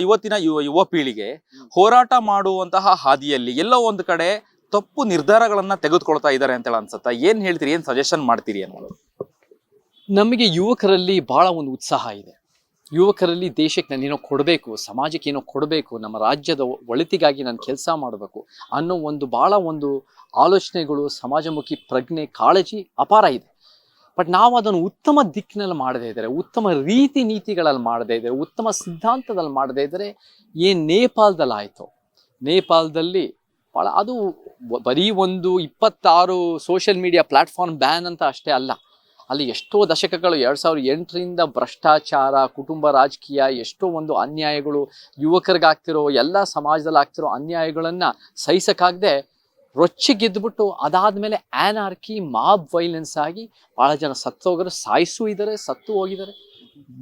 ಇವತ್ತಿನ ಯುವ ಯುವ ಪೀಳಿಗೆ ಹೋರಾಟ ಮಾಡುವಂತಹ ಹಾದಿಯಲ್ಲಿ ಎಲ್ಲೋ ಒಂದು ಕಡೆ ತಪ್ಪು ನಿರ್ಧಾರಗಳನ್ನ ತೆಗೆದುಕೊಳ್ತಾ ಇದ್ದಾರೆ ಅಂತ ಹೇಳಿ ಅನ್ಸುತ್ತಾ? ಏನ್ ಹೇಳ್ತೀರಿ ಏನ್ ಸಜೆಷನ್ ಮಾಡ್ತೀರಿ ಅನ್ನೋದು? ನಮಗೆ ಯುವಕರಲ್ಲಿ ಬಹಳ ಒಂದು ಉತ್ಸಾಹ ಇದೆ. ಯುವಕರಲ್ಲಿ ದೇಶಕ್ಕೆ ನಾನೇನೋ ಕೊಡಬೇಕು ಸಮಾಜಕ್ಕೆ ಏನೋ ಕೊಡಬೇಕು ನಮ್ಮ ರಾಜ್ಯದ ಒಳಿತಿಗಾಗಿ ನಾನು ಕೆಲಸ ಮಾಡಬೇಕು ಅನ್ನೋ ಒಂದು ಬಹಳ ಒಂದು ಆಲೋಚನೆಗಳು ಸಮಾಜಮುಖಿ ಪ್ರಜ್ಞೆ ಕಾಳಜಿ ಅಪಾರ ಇದೆ. ಬಟ್ ನಾವು ಅದನ್ನು ಉತ್ತಮ ದಿಕ್ಕಿನಲ್ಲಿ ಮಾಡದೇ ಇದ್ದರೆ, ಉತ್ತಮ ರೀತಿ ನೀತಿಗಳಲ್ಲಿ ಮಾಡದೇ ಇದ್ದರೆ, ಉತ್ತಮ ಸಿದ್ಧಾಂತದಲ್ಲಿ ಮಾಡದೇ ಇದ್ದರೆ ಏನು ನೇಪಾಳದಲ್ಲಿ ಆಯಿತು? ನೇಪಾಳದಲ್ಲಿ ಭಾಳ ಅದು ಬರೀ ಒಂದು ಇಪ್ಪತ್ತಾರು ಸೋಷಿಯಲ್ ಮೀಡಿಯಾ ಪ್ಲಾಟ್ಫಾರ್ಮ್ ಬ್ಯಾನ್ ಅಂತ ಅಷ್ಟೇ ಅಲ್ಲ. ಅಲ್ಲಿ ಎಷ್ಟೋ ದಶಕಗಳು, ಎರಡು ಸಾವಿರದ ಎಂಟರಿಂದ ಭ್ರಷ್ಟಾಚಾರ, ಕುಟುಂಬ ರಾಜಕೀಯ, ಎಷ್ಟೋ ಒಂದು ಅನ್ಯಾಯಗಳು, ಯುವಕರಿಗಾಗ್ತಿರೋ, ಎಲ್ಲ ಸಮಾಜದಲ್ಲಿ ಆಗ್ತಿರೋ ಅನ್ಯಾಯಗಳನ್ನು ಸಹಿಸಕ್ಕಾಗದೆ ರೊಚ್ಚಿ ಗೆದ್ದುಬಿಟ್ಟು ಅದಾದಮೇಲೆ ಆನಾರ್ಕಿ ಮಾಬ್ ವೈಲೆನ್ಸ್ ಆಗಿ ಭಾಳ ಜನ ಸತ್ತು ಸಾಯಿಸು ಇದ್ದಾರೆ, ಸತ್ತು ಹೋಗಿದ್ದಾರೆ.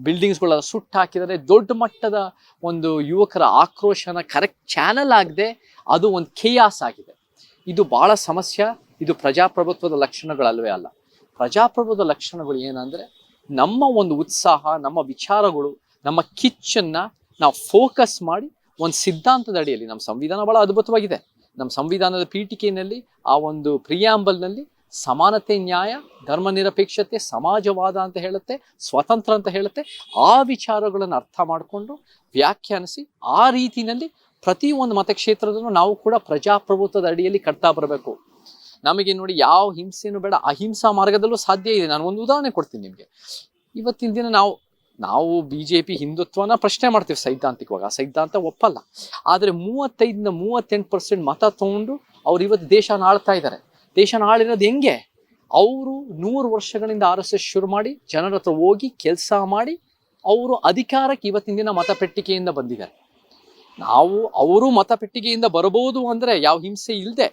ಬಿಲ್ಡಿಂಗ್ಸ್ಗಳೆಲ್ಲ ಸುಟ್ಟು ಹಾಕಿದ್ದಾರೆ ದೊಡ್ಡ ಮಟ್ಟದ ಒಂದು ಯುವಕರ ಆಕ್ರೋಶನ ಕರೆಕ್ಟ್ ಚಾನಲ್ ಆಗದೆ ಅದು ಒಂದು ಕೇಯಾಸ್ ಆಗಿದೆ. ಇದು ಭಾಳ ಸಮಸ್ಯೆ, ಇದು ಪ್ರಜಾಪ್ರಭುತ್ವದ ಲಕ್ಷಣಗಳಲ್ವೇ ಅಲ್ಲ. ಪ್ರಜಾಪ್ರಭುತ್ವದ ಲಕ್ಷಣಗಳು ಏನಂದರೆ ನಮ್ಮ ಒಂದು ಉತ್ಸಾಹ, ನಮ್ಮ ವಿಚಾರಗಳು, ನಮ್ಮ ಕಿಚ್ಚನ್ನ ನಾವು ಫೋಕಸ್ ಮಾಡಿ ಒಂದು ಸಿದ್ಧಾಂತದ ಅಡಿಯಲ್ಲಿ ನಮ್ಮ ಸಂವಿಧಾನ ಬಹಳ ಅದ್ಭುತವಾಗಿದೆ. ನಮ್ಮ ಸಂವಿಧಾನದ ಪೀಠಿಕೆಯಲ್ಲಿ ಆ ಒಂದು ಪ್ರಿಯಾಂಬಲ್ನಲ್ಲಿ ಸಮಾನತೆ ನ್ಯಾಯ, ಧರ್ಮ ನಿರಪೇಕ್ಷತೆ, ಸಮಾಜವಾದ ಅಂತ ಹೇಳುತ್ತೆ, ಸ್ವತಂತ್ರ ಅಂತ ಹೇಳುತ್ತೆ, ಆ ವಿಚಾರಗಳನ್ನು ಅರ್ಥ ಮಾಡಿಕೊಂಡು ವ್ಯಾಖ್ಯಾನಿಸಿ ಆ ರೀತಿಯಲ್ಲಿ ಪ್ರತಿ ಒಂದು ಮತಕ್ಷೇತ್ರದಲ್ಲೂ ನಾವು ಕೂಡ ಪ್ರಜಾಪ್ರಭುತ್ವದ ಅಡಿಯಲ್ಲಿ ಕಟ್ತಾ ಬರಬೇಕು. ನಮಗೆ ನೋಡಿ ಯಾವ ಹಿಂಸೆಯೂ ಬೇಡ, ಅಹಿಂಸಾ ಮಾರ್ಗದಲ್ಲೂ ಸಾಧ್ಯ ಇದೆ. ನಾನು ಒಂದು ಉದಾಹರಣೆ ಕೊಡ್ತೀನಿ ನಿಮಗೆ. ಇವತ್ತಿನ ದಿನ ನಾವು ನಾವು ಬಿ ಜೆ ಪಿ ಹಿಂದುತ್ವನ ಪ್ರಶ್ನೆ ಮಾಡ್ತೀವಿ ಸೈದ್ಧಾಂತಿಕವಾಗ ಸೈದ್ಧಾಂತ ಒಪ್ಪಲ್ಲ. ಆದರೆ ಮೂವತ್ತೈದರಿಂದ ಮೂವತ್ತೆಂಟು ಪರ್ಸೆಂಟ್ ಮತ ತಗೊಂಡು ಅವ್ರು ಇವತ್ತು ದೇಶನ ಆಳ್ತಾ ಇದ್ದಾರೆ ದೇಶನ ಆಳಿರೋದು ಹೆಂಗೆ? ಅವರು ನೂರು ವರ್ಷಗಳಿಂದ ಆರ್ ಎಸ್ ಎಸ್ ಶುರು ಮಾಡಿ, ಜನರ ಹತ್ರ ಹೋಗಿ ಕೆಲಸ ಮಾಡಿ, ಅವರು ಅಧಿಕಾರಕ್ಕೆ ಇವತ್ತಿನ ದಿನ ಮತಪೆಟ್ಟಿಗೆಯಿಂದ ಬಂದಿದ್ದಾರೆ. ನಾವು ಅವರು ಮತಪೆಟ್ಟಿಗೆಯಿಂದ ಬರಬಹುದು ಅಂದರೆ ಯಾವ ಹಿಂಸೆ ಇಲ್ಲದೆ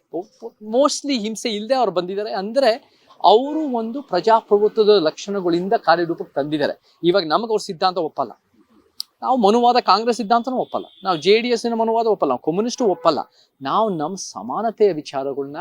ಮೋಸ್ಟ್ಲಿ ಹಿಂಸೆ ಇಲ್ಲದೆ ಅವ್ರು ಬಂದಿದ್ದಾರೆ. ಅಂದ್ರೆ ಅವರು ಒಂದು ಪ್ರಜಾಪ್ರಭುತ್ವದ ಲಕ್ಷಣಗಳಿಂದ ಕಾರ್ಯರೂಪಕ್ಕೆ ತಂದಿದ್ದಾರೆ. ಇವಾಗ ನಮಗೆ ಅವ್ರ ಸಿದ್ಧಾಂತ ಒಪ್ಪಲ್ಲ. ನಾವು ಮನುವಾದ ಕಾಂಗ್ರೆಸ್ ಸಿದ್ಧಾಂತನೂ ಒಪ್ಪಲ್ಲ. ನಾವು ಜೆ ಡಿ ಎಸ್ನ ಮನುವಾದ ಒಪ್ಪಲ್ಲ. ಕಮ್ಯುನಿಸ್ಟು ಒಪ್ಪಲ್ಲ. ನಾವು ನಮ್ಮ ಸಮಾನತೆಯ ವಿಚಾರಗಳನ್ನ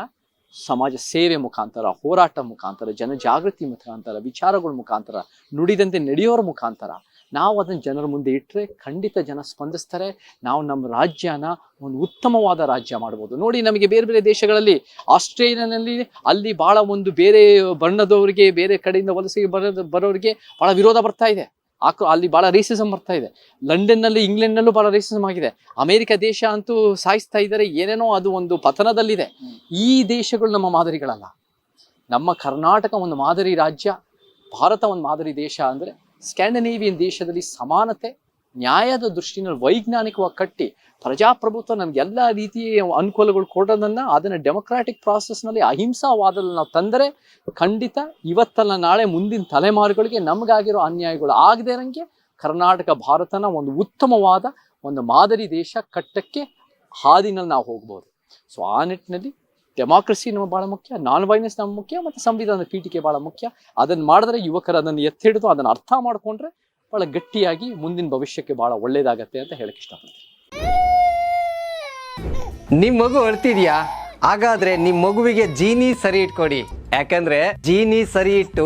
ಸಮಾಜ ಸೇವೆ ಮುಖಾಂತರ, ಹೋರಾಟ ಮುಖಾಂತರ, ಜನಜಾಗೃತಿ ಮುಖಾಂತರ, ವಿಚಾರಗಳ ಮುಖಾಂತರ, ನುಡಿದಂತೆ ನಡೆಯೋರ ಮುಖಾಂತರ ನಾವು ಅದನ್ನು ಜನರ ಮುಂದೆ ಇಟ್ಟರೆ ಖಂಡಿತ ಜನ ಸ್ಪಂದಿಸ್ತಾರೆ. ನಾವು ನಮ್ಮ ರಾಜ್ಯನ ಒಂದು ಉತ್ತಮವಾದ ರಾಜ್ಯ ಮಾಡ್ಬೋದು. ನೋಡಿ ನಮಗೆ ಬೇರೆ ಬೇರೆ ದೇಶಗಳಲ್ಲಿ ಆಸ್ಟ್ರೇಲಿಯಾನಲ್ಲಿ ಅಲ್ಲಿ ಭಾಳ ಒಂದು ಬೇರೆ ಬಣ್ಣದವರಿಗೆ, ಬೇರೆ ಕಡೆಯಿಂದ ವಲಸೆ ಬರೋದು ಬರೋರಿಗೆ ಭಾಳ ವಿರೋಧ ಬರ್ತಾ ಇದೆ. ಆಕ್ರೋ ಅಲ್ಲಿ ಭಾಳ ರೇಸಿಸಮ್ ಬರ್ತಾ ಇದೆ. ಲಂಡನ್ನಲ್ಲಿ ಇಂಗ್ಲೆಂಡ್ನಲ್ಲೂ ಭಾಳ ರೇಸಿಸಮ್ ಆಗಿದೆ. ಅಮೇರಿಕ ದೇಶ ಅಂತೂ ಸಾಯಿಸ್ತಾ ಇದ್ದಾರೆ. ಏನೇನೋ ಅದು ಒಂದು ಪತನದಲ್ಲಿದೆ. ಈ ದೇಶಗಳು ನಮ್ಮ ಮಾದರಿಗಳಲ್ಲ. ನಮ್ಮ ಕರ್ನಾಟಕ ಒಂದು ಮಾದರಿ ರಾಜ್ಯ, ಭಾರತ ಒಂದು ಮಾದರಿ ದೇಶ ಅಂದರೆ ಸ್ಕ್ಯಾಂಡನೇವಿಯನ್ ದೇಶದಲ್ಲಿ ಸಮಾನತೆ ನ್ಯಾಯದ ದೃಷ್ಟಿನಲ್ಲಿ ವೈಜ್ಞಾನಿಕವಾಗಿ ಕಟ್ಟಿ ಪ್ರಜಾಪ್ರಭುತ್ವ ನಮ್ಗೆ ಎಲ್ಲ ರೀತಿಯ ಅನುಕೂಲಗಳು ಕೊಡೋದನ್ನ ಅದನ್ನ ಡೆಮೊಕ್ರಾಟಿಕ್ ಪ್ರಾಸೆಸ್ನಲ್ಲಿ ಅಹಿಂಸಾವಾದಲ್ಲಿ ನಾವು ತಂದರೆ ಖಂಡಿತ ಇವತ್ತಲ್ಲ ನಾಳೆ ಮುಂದಿನ ತಲೆಮಾರುಗಳಿಗೆ ನಮಗಾಗಿರೋ ಅನ್ಯಾಯಗಳು ಆಗದೇ ಇರಂಗೆ ಕರ್ನಾಟಕ ಭಾರತನ ಒಂದು ಉತ್ತಮವಾದ ಒಂದು ಮಾದರಿ ದೇಶ ಕಟ್ಟಕ್ಕೆ ಹಾದಿನಲ್ಲಿ ನಾವು ಹೋಗ್ಬೋದು. ಸೊ ಆ ನಿಟ್ಟಿನಲ್ಲಿ ಡೆಮಾಕ್ರಸಿ ನಮ್ಮ ಭಾಳ ಮುಖ್ಯ ನಾನ್ ವೈಲೆನ್ಸ್ ನಮ್ಮ ಮುಖ್ಯ, ಮತ್ತು ಸಂವಿಧಾನದ ಪೀಠಿಕೆ ಭಾಳ ಮುಖ್ಯ. ಅದನ್ನು ಮಾಡಿದ್ರೆ ಯುವಕರು ಅದನ್ನು ಎತ್ತಿಡಿದು ಅದನ್ನು ಅರ್ಥ ಮಾಡಿಕೊಂಡ್ರೆ ಭಾಳ ಗಟ್ಟಿಯಾಗಿ ಮುಂದಿನ ಭವಿಷ್ಯಕ್ಕೆ ಭಾಳ ಒಳ್ಳೇದಾಗತ್ತೆ ಅಂತ ಹೇಳಕ್ಕೆ ಇಷ್ಟಪಡ್ತೀನಿ. ನಿಮ್ ಮಗು ಅಳ್ತಿದ್ಯಾ? ಹಾಗಾದ್ರೆ ನಿಮ್ ಮಗುವಿಗೆ ಜೀನಿ ಸರಿ ಇಟ್ಕೊಡಿ. ಯಾಕಂದ್ರೆ ಜೀನಿ ಸರಿ ಇಟ್ಟು